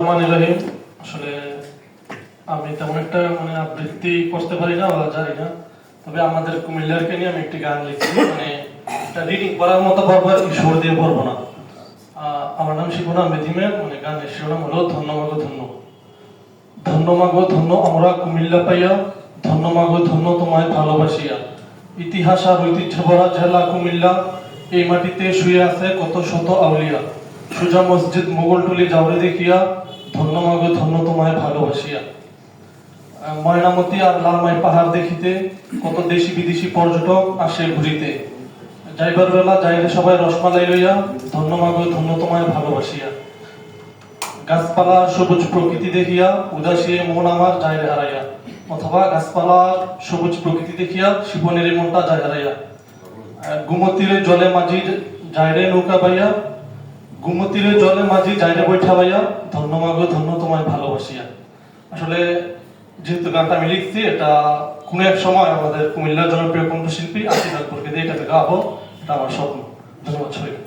রহিম। আসলে আমি তেমন একটা মানে আবৃত্তি করতে পারি না, বা জানি না। তবে আমাদের কুমিল্লারকে নিয়ে আমি একটি গান লিখছি। মানে এটা রিডিং করার মতো পারব আর কি, সুর দিয়ে পারব না। আমার নাম শিবনাম মেধিমের মানে গানের শিরোনাম হলো ধন্যবাদ ধন্য। ধন্য মাগো ধন্য আমরা কুমিল্লা পাইয়া ধন্য মাগো ধন্য তোমায় ভালোবাসিয়া। ইতিহাস আর ঐতিহ্য ভরা জেলা কুমিল্লা, এই মাটিতে শুয়ে আছে কত শত আউলিয়া। সুজা মসজিদ মোগলটুলি যাওরে দেখিয়া ধন্য ধন্য তোমায় ভালোবাসিয়া ময়নামতি আর লালমাই পাহাড় দেখিতে কত দেশি বিদেশি পর্যটক আসে ঘুরিতে। যাইবার বেলা যাইলে সবাই রসমালাই লইয়া ধন্য মাগো ধন্য তোমায় ভালোবাসিয়া। গাছপালা, সবুজ প্রকৃতি দেখিয়া উদাসী মন আমার যায় হারাইয়া। অথবা গাছপালা, সবুজ প্রকৃতি দেখিয়া শিবনের মনটা যায় হারাইয়া। গুমতিরে জলে মাঝির যায় রে নৌকা বাইয়া গুমতিরে জলে মাঝি যাই না বৈঠা ভাইয়া। ধন্য মাগো ধন্য তোমায় ভালোবাসিয়া আসলে যেহেতু গানটা আমি লিখছি, এটা কোনো এক সময় আমাদের কুমিল্লার জনপ্রিয় কণ্ঠশিল্পী আসিফ আকবরকে দিয়ে এটাতে গাবো এটা আমার স্বপ্ন। ধন্যবাদ সবাইকে।